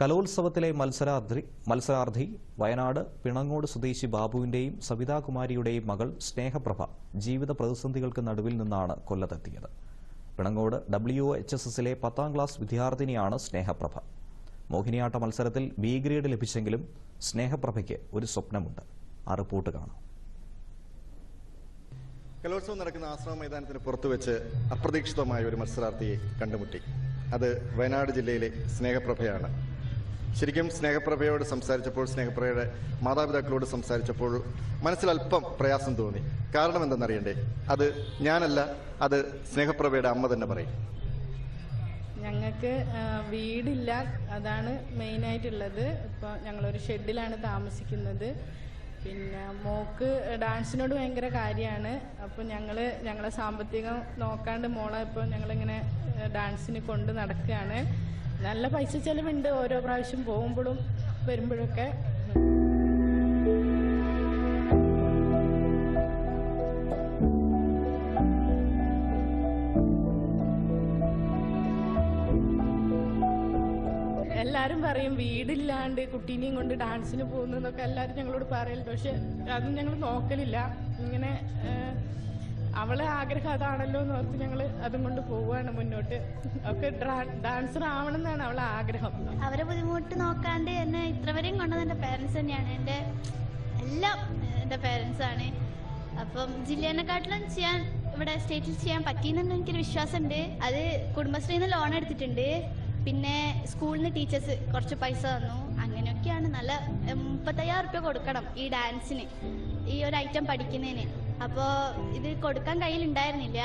കലോത്സവത്തിലെ മത്സരാർത്ഥി മത്സരാർത്ഥി വയനാട് പിണങ്ങോട് സ്വദേശി ബാബുവിന്റെയും സവിതാകുമാരിയുടെയും മകൾ സ്നേഹപ്രഭ ജീവിത പ്രതിസന്ധികൾക്ക് നടുവിൽ നിന്നാണ് കൊല്ലത്തെത്തിയത്. പിണങ്ങോട് ഡബ്ല്യു എച്ച് എസ് എസിലെ പത്താം ക്ലാസ് വിദ്യാർത്ഥിനിയാണ് സ്നേഹപ്രഭ. മോഹിനിയാട്ട മത്സരത്തിൽ ബി ഗ്രേഡ് ലഭിച്ചെങ്കിലും സ്നേഹപ്രഭയ്ക്ക് ഒരു സ്വപ്നമുണ്ട്. ആ റിപ്പോർട്ട് കാണാം. കലോത്സവം നടക്കുന്ന ആശ്രമ മൈതാനത്തിന് പുറത്തു വെച്ച് അപ്രതീക്ഷിതമായ ഒരു മത്സരാർത്ഥിയെ കണ്ടുമുട്ടി. അത് വയനാട് ജില്ലയിലെ സ്നേഹപ്രഭയാണ്. ശരിക്കും സ്നേഹപ്രഭയോട് സംസാരിച്ചപ്പോൾ സ്നേഹപ്രഭയുടെ മാതാപിതാക്കളോട് സംസാരിച്ചപ്പോൾ മനസ്സിൽ അല്പം പ്രയാസം തോന്നി. കാരണം എന്തെന്നറിയണ്ടേ? അത് ഞാനല്ല അത് സ്നേഹപ്രഭയുടെ അമ്മ തന്നെ പറയും. ഞങ്ങൾക്ക് വീടില്ല. അതാണ് മെയിനായിട്ടുള്ളത്. ഇപ്പോൾ ഞങ്ങളൊരു ഷെഡിലാണ് താമസിക്കുന്നത്. പിന്നെ മോക്ക് ഡാൻസിനോട് ഭയങ്കര കാര്യമാണ്. അപ്പോൾ ഞങ്ങൾ ഞങ്ങളെ സാമ്പത്തികം നോക്കാണ്ട് മോളെ ഇപ്പോൾ ഞങ്ങളിങ്ങനെ ഡാൻസിന് കൊണ്ട് നടക്കുകയാണ്. നല്ല പൈസ ചെലവുണ്ട്. ഓരോ പ്രാവശ്യം പോകുമ്പോഴും വരുമ്പോഴൊക്കെ. എല്ലാരും പറയും വീടില്ലാണ്ട് കുട്ടീനെയും കൊണ്ട് ഡാൻസിന് പോകുന്നതൊക്കെ എല്ലാരും ഞങ്ങളോട് പറയലുണ്ട്. പക്ഷെ അതും ഞങ്ങൾ നോക്കലില്ല. ഇങ്ങനെ അവളെ ആഗ്രഹം അതാണല്ലോ എന്ന് ഓർത്ത് ഞങ്ങൾ അതും കൊണ്ട് പോവുകയാണ് മുന്നോട്ട്. ഒക്കെ ഡാൻസർ ആവണം എന്നാണ് അവളെ ആഗ്രഹം. അവരെ ബുദ്ധിമുട്ട് നോക്കാണ്ട് എന്നെ ഇത്രവരെയും കൊണ്ടത് എന്റെ പേരൻസ് തന്നെയാണ്. എന്റെ എല്ലാം എന്റെ പേരൻസ് ആണ്. അപ്പം ജില്ലേനെക്കാട്ടിലും ചെയ്യാൻ ഇവിടെ സ്റ്റേറ്റിൽ ചെയ്യാൻ പറ്റിയെന്നു എനിക്കൊരു വിശ്വാസമുണ്ട്. അത് കുടുംബശ്രീന്ന് ലോൺ എടുത്തിട്ടുണ്ട്. പിന്നെ സ്കൂളിൽ നിന്ന് ടീച്ചേഴ്സ് കുറച്ച് പൈസ തന്നു. അങ്ങനെയൊക്കെയാണ് നല്ല മുപ്പത്തയ്യായിരം റുപ്യ കൊടുക്കണം ഈ ഡാൻസിന് ഈ ഒരു ഐറ്റം പഠിക്കുന്നതിന്. അപ്പോൾ ഇത് കൊടുക്കാൻ കയ്യിലുണ്ടായിരുന്നില്ല.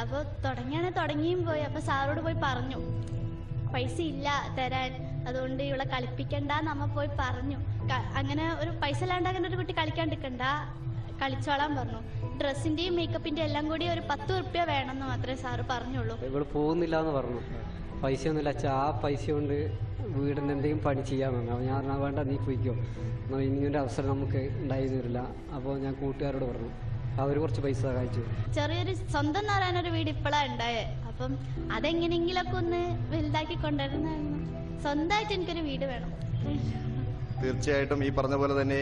അപ്പോൾ തുടങ്ങിയാണ് തുടങ്ങിയും പോയി. അപ്പോൾ സാറോട് പോയി പറഞ്ഞു. പൈസ ഇല്ല തരാൻ. അതുകൊണ്ട് ഇവളെ കളിപ്പിക്കണ്ട നമ്മ പോയി പറഞ്ഞു. അങ്ങനെ ഒരു പൈസ ഇല്ലാണ്ട് അങ്ങനെ ഒരു കുട്ടി കളിക്കാണ്ടിരിക്കണ്ട കളിച്ചോളാൻ പറഞ്ഞു. ഡ്രസ്സിന്റെയും മേക്കപ്പിന്റെയും എല്ലാം കൂടി ഒരു പത്ത് റുപ്യ വേണമെന്ന് മാത്രമേ സാറ് പറഞ്ഞുള്ളൂ. ഇവൾ പോകുന്നില്ല എന്ന് പറഞ്ഞു. പൈസ ഒന്നുമില്ല അച്ഛാ ആ പൈസ കൊണ്ട് വീടിന് എന്തെങ്കിലും പണി ചെയ്യാമെന്ന് അപ്പോൾ ഞാൻ പറഞ്ഞു വേണ്ട നീ പോയിക്കോ. എന്നാൽ ഇനിയൊരു അവസരം നമുക്ക് ഉണ്ടായിരുന്നില്ല അപ്പോൾ ഞാൻ കൂട്ടുകാരോട് പറഞ്ഞു. അവർ കുറച്ച് പൈസ സഹായിച്ചു. ചെറിയൊരു സ്വന്തം പറയാനൊരു വീട് ഇപ്പോഴാണ് ഉണ്ടായേ. അപ്പം അതെങ്ങനെയെങ്കിലൊക്കെ ഒന്ന് വലുതാക്കി കൊണ്ടുവരുന്ന സ്വന്തമായിട്ട് എനിക്കൊരു വീട് വേണം. തീർച്ചയായിട്ടും ഈ പറഞ്ഞ പോലെ തന്നെ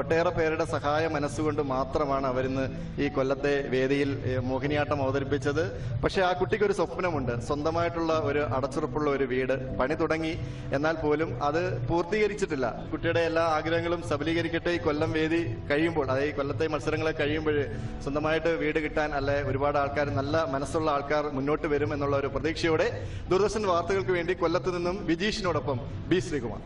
ഒട്ടേറെ പേരുടെ സഹായ മനസ്സുകൊണ്ട് മാത്രമാണ് അവരിന്ന് ഈ കൊല്ലത്തെ വേദിയിൽ മോഹിനിയാട്ടം അവതരിപ്പിച്ചത്. പക്ഷേ ആ കുട്ടിക്ക് ഒരു സ്വപ്നമുണ്ട്. സ്വന്തമായിട്ടുള്ള ഒരു അടച്ചുറപ്പുള്ള ഒരു വീട് പണി തുടങ്ങി. എന്നാൽ പോലും അത് പൂർത്തീകരിച്ചിട്ടില്ല. കുട്ടിയുടെ എല്ലാ ആഗ്രഹങ്ങളും സബലീകരിക്കട്ടെ. ഈ കൊല്ലം വേദി കഴിയുമ്പോൾ അതായത് ഈ കൊല്ലത്തെ മത്സരങ്ങളെ കഴിയുമ്പോൾ സ്വന്തമായിട്ട് വീട് കിട്ടാൻ അല്ലെ ഒരുപാട് ആൾക്കാർ നല്ല മനസ്സുള്ള ആൾക്കാർ മുന്നോട്ട് വരും എന്നുള്ള ഒരു പ്രതീക്ഷയോടെ ദൂരദർശൻ വാർത്തകൾക്ക് വേണ്ടി കൊല്ലത്ത് നിന്നും വിജീഷിനോടൊപ്പം ബി ശ്രീകുമാർ.